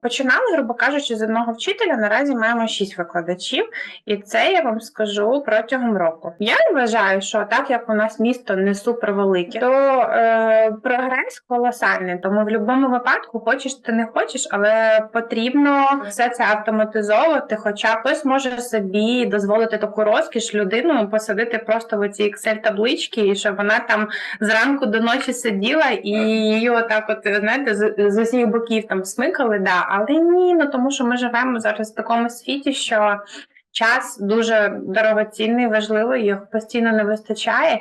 Починали, грубо кажучи, з одного вчителя. Наразі маємо шість викладачів, і це я вам скажу протягом року. Я вважаю, що так як у нас місто не супер велике, то е, прогрес колосальний. Тому в будь-якому випадку, хочеш ти не хочеш, але потрібно все це автоматизовувати. Хоча хтось може собі дозволити таку розкіш людину посадити просто в оці Excel таблички, і щоб вона там зранку до ночі сиділа і її отак, от знаєте, з, з усіх боків там смикали. Да, але ні, ну тому що ми живемо зараз в такому світі, що час дуже дорогоцінний, важливий, його постійно не вистачає.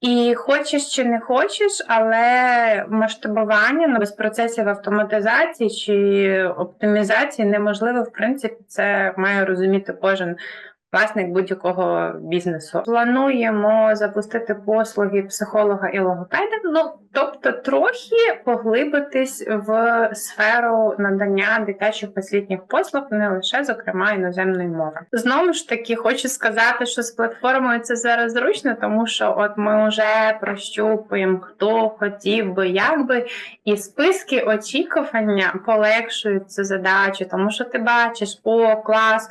І хочеш чи не хочеш, але масштабування ну, без процесів автоматизації чи оптимізації неможливо. В принципі, це має розуміти кожен власник будь-якого бізнесу. Плануємо запустити послуги психолога і логопеда. Ну тобто, трохи поглибитись в сферу надання дитячих освітніх послуг, не лише зокрема іноземної мови. Знову ж таки, хочу сказати, що з платформою це зараз зручно, тому що от ми вже прощупуємо, хто хотів би, як би, і списки очікування полегшують цю задачу, тому що ти бачиш, о, клас.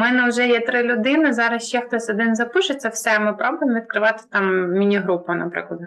Мене вже є три людини. Зараз ще хтось один запишеться. Все, ми пробуємо відкривати там міні-групу, наприклад.